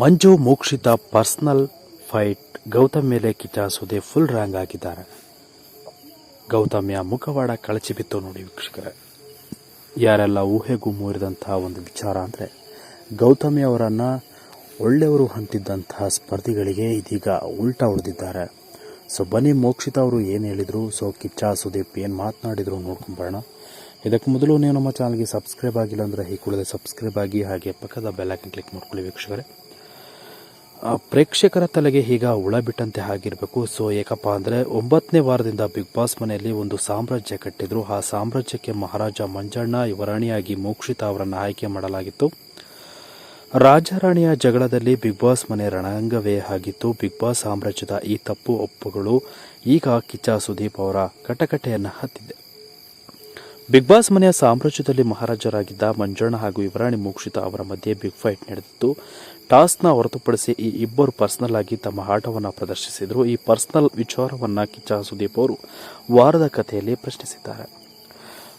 ಮಂಜು Mokshitha personal fight Gautam ಮೇಲೆ ಕಿಚಾಯಿಸೋದೆ full ರ್ಯಾಂಗ್ ಆಗಿದ್ದಾರೆ. ಗೌತಮಿಯ ಮುಖವಾಡ ಕಳಚಿ ಬಿತ್ತು ನೋಡಿ ವೀಕ್ಷಕರೇ. ಯಾರೆಲ್ಲ ಊಹೆಗೂ ಮೂರಿದಂತಹ ಒಂದು ವಿಚಾರ ಅಂದರೆ ಗೌತಮಿ ಅವರನ್ನು ಒಳ್ಳೆಯವರು ಅಂತಿದ್ದಂತಹ ಸ್ಪರ್ಧಿಗಳಿಗೆ ಇದೀಗ ಉಲ್ಟಾ ಹೊಡೆದಿದ್ದಾರೆ. ಸೊ ಬನ್ನಿ ಮೋಕ್ಷಿತ ಅವರು ಏನು ಹೇಳಿದರು, ಸೊ ಕಿಚ್ಚ ಸುದೀಪ್ ಏನು ಮಾತನಾಡಿದ್ರು ನೋಡ್ಕೊಂಬರೋಣ. ಇದಕ್ಕೆ ಮೊದಲು ನೀವು ನಮ್ಮ ಚಾನಲ್ಗೆ ಸಬ್ಸ್ಕ್ರೈಬ್ ಆಗಿಲ್ಲ ಅಂದರೆ ಈ ಕೂಡಲೇ ಸಬ್ಸ್ಕ್ರೈಬ್ ಆಗಿ ಹಾಗೆ ಪಕ್ಕದ ಬೆಲ್ಲೈಕನ್ ಕ್ಲಿಕ್ ಮಾಡ್ಕೊಳ್ಳಿ ವೀಕ್ಷಕರೇ. ಪ್ರೇಕ್ಷಕರ ತಲೆಗೆ ಈಗ ಹುಳ ಬಿಟ್ಟಂತೆ ಆಗಿರಬೇಕು. ಸೊ ಏಕಪ್ಪ ಅಂದರೆ ಒಂಬತ್ತನೇ ವಾರದಿಂದ ಬಿಗ್ ಬಾಸ್ ಮನೆಯಲ್ಲಿ ಒಂದು ಸಾಮ್ರಾಜ್ಯ ಕಟ್ಟಿದ್ರು. ಆ ಸಾಮ್ರಾಜ್ಯಕ್ಕೆ ಮಹಾರಾಜ ಮಂಜಣ್ಣ ಯುವರಾಣಿಯಾಗಿ ಮೋಕ್ಷಿತ ಅವರನ್ನು ಆಯ್ಕೆ ಮಾಡಲಾಗಿತ್ತು. ರಾಜರಾಣಿಯ ಜಗಳದಲ್ಲಿ ಬಿಗ್ ಬಾಸ್ ಮನೆ ರಣಾಂಗವೇ ಆಗಿತ್ತು. ಬಿಗ್ ಬಾಸ್ ಸಾಮ್ರಾಜ್ಯದ ಈ ತಪ್ಪು ಒಪ್ಪುಗಳು ಈಗ ಕಿಚ್ಚ ಸುದೀಪ್ ಅವರ ಕಟಕಟೆಯನ್ನು ಹತ್ತಿದೆ. ಬಿಗ್ ಬಾಸ್ ಮನೆಯ ಸಾಮ್ರಾಜ್ಯದಲ್ಲಿ ಮಹಾರಾಜರಾಗಿದ್ದ ಮಂಜಣ್ಣ ಹಾಗೂ ಯುವರಾಣಿ ಮೋಕ್ಷಿತ ಅವರ ಮಧ್ಯೆ ಬಿಗ್ ಫೈಟ್ ನಡೆದಿತ್ತು. ಟಾಸ್ನ ಹೊರತುಪಡಿಸಿ ಈ ಇಬ್ಬರು ಪರ್ಸನಲ್ ಆಗಿ ತಮ್ಮ ಆಟವನ್ನು ಪ್ರದರ್ಶಿಸಿದರು. ಈ ಪರ್ಸನಲ್ ವಿಚಾರವನ್ನ ಕಿಚ್ಚ ಸುದೀಪ್ ಅವರು ವಾರದ ಕಥೆಯಲ್ಲಿ ಪ್ರಶ್ನಿಸಿದ್ದಾರೆ.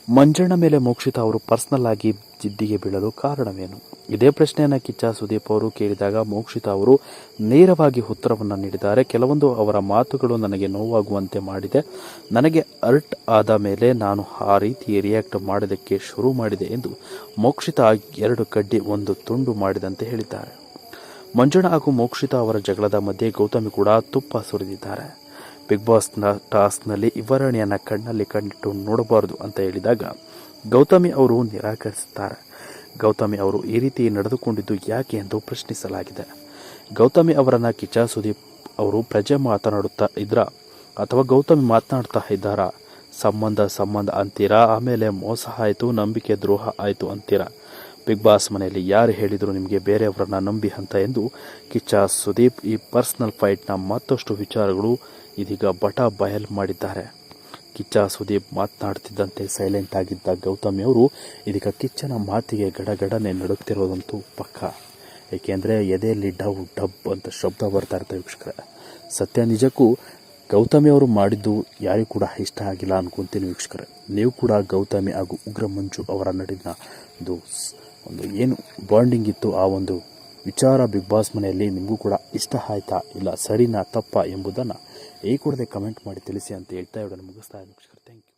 ಮಂಜಣ್ಣ ಮೇಲೆ ಮೋಕ್ಷಿತ ಅವರು ಪರ್ಸನಲ್ ಆಗಿ ಜಿದ್ದಿಗೆ ಬೀಳಲು ಕಾರಣವೇನು? ಇದೇ ಪ್ರಶ್ನೆಯನ್ನು ಕಿಚ್ಚ ಸುದೀಪ್ ಅವರು ಕೇಳಿದಾಗ ಮೋಕ್ಷಿತ ಅವರು ನೇರವಾಗಿ ಉತ್ತರವನ್ನು ನೀಡಿದ್ದಾರೆ. ಕೆಲವೊಂದು ಅವರ ಮಾತುಗಳು ನನಗೆ ನೋವಾಗುವಂತೆ ಮಾಡಿದೆ. ನನಗೆ ಅರ್ಟ್ ಆದ ಮೇಲೆ ನಾನು ಆ ರೀತಿ ರಿಯಾಕ್ಟ್ ಮಾಡೋದಕ್ಕೆ ಶುರು ಮಾಡಿದೆ ಎಂದು ಮೋಕ್ಷಿತ ಎರಡು ಕಡ್ಡಿ ಒಂದು ತುಂಡು ಮಾಡಿದಂತೆ ಹೇಳಿದ್ದಾರೆ. ಮಂಜಣ್ಣ ಹಾಗೂ ಮೋಕ್ಷಿತ ಅವರ ಜಗಳದ ಮಧ್ಯೆ ಗೌತಮಿ ಕೂಡ ತುಪ್ಪ ಸುರಿದಿದ್ದಾರೆ. ಬಿಗ್ ಬಾಸ್ನ ಟಾಸ್ಕ್ನಲ್ಲಿ ವಿವರಣೆಯನ್ನು ಕಣ್ಣಲ್ಲಿ ಕಂಡಿಟ್ಟು ನೋಡಬಾರದು ಅಂತ ಹೇಳಿದಾಗ ಗೌತಮಿ ಅವರು ನಿರಾಕರಿಸುತ್ತಾರೆ ಗೌತಮಿ ಅವರು ಈ ರೀತಿ ನಡೆದುಕೊಂಡಿದ್ದು ಯಾಕೆ ಎಂದು ಪ್ರಶ್ನಿಸಲಾಗಿದೆ. ಗೌತಮಿ ಅವರನ್ನು ಕಿಚ್ಚ ಸುದೀಪ್ ಅವರು ಪ್ರಜೆ ಮಾತನಾಡುತ್ತಾ ಇದ್ರ? ಅಥವಾ ಗೌತಮಿ ಮಾತನಾಡ್ತಾ ಇದ್ದಾರಾ? ಸಂಬಂಧ ಸಂಬಂಧ ಅಂತೀರಾ? ಆಮೇಲೆ ಮೋಸ ಆಯಿತು, ನಂಬಿಕೆ ದ್ರೋಹ ಆಯಿತು ಅಂತೀರಾ? ಬಿಗ್ ಬಾಸ್ ಮನೆಯಲ್ಲಿ ಯಾರು ಹೇಳಿದರು ನಿಮಗೆ ಬೇರೆಯವರನ್ನ ನಂಬಿ ಅಂತ ಎಂದು ಕಿಚ್ಚ ಸುದೀಪ್ ಈ ಪರ್ಸನಲ್ ಫೈಟ್ನ ಮತ್ತಷ್ಟು ವಿಚಾರಗಳು ಇದೀಗ ಬಟ ಬಯಲ್ ಮಾಡಿದ್ದಾರೆ. ಕಿಚ್ಚ ಸುದೀಪ್ ಮಾತನಾಡ್ತಿದ್ದಂತೆ ಸೈಲೆಂಟ್ ಆಗಿದ್ದ ಗೌತಮಿ ಅವರು ಇದೀಗ ಕಿಚ್ಚನ ಮಾತಿಗೆ ಗಡಗಡನೆ ನಡುಕ್ತಿರೋದಂತೂ ಪಕ್ಕ. ಏಕೆಂದರೆ ಎದೆಯಲ್ಲಿ ಡವ್, ಡಬ್ ಅಂತ ಶಬ್ದ ಬರ್ತಾ ಇರ್ತವೆ ವೀಕ್ಷಕರ. ಸತ್ಯ ನಿಜಕ್ಕೂ ಗೌತಮಿ ಅವರು ಮಾಡಿದ್ದು ಯಾರಿಗೂ ಕೂಡ ಇಷ್ಟ ಆಗಿಲ್ಲ ಅನ್ಕೊಂತೀನಿ ವೀಕ್ಷಕರೇ. ನೀವು ಕೂಡ ಗೌತಮಿ ಹಾಗೂ ಉಗ್ರ ಮಂಜು ಅವರ ನಡುವಿನ ಒಂದು ಒಂದು ಏನು ಬಾಂಡಿಂಗ್ ಇತ್ತು ಆ ಒಂದು ವಿಚಾರ ಬಿಗ್ ಬಾಸ್ ಮನೆಯಲ್ಲಿ ನಿಮಗೂ ಕೂಡ ಇಷ್ಟ ಆಯ್ತಾ ಇಲ್ಲ ಸರಿನಾ ತಪ್ಪಾ ಎಂಬುದನ್ನು ಈ ಕೂಡಲೇ ಕಮೆಂಟ್ ಮಾಡಿ ತಿಳಿಸಿ ಅಂತ ಹೇಳ್ತಾ ಇವಾಗ ಮುಗಿಸ್ತಾ ಇದ್ದೀನಿ. ವೀಕ್ಷಕರೇ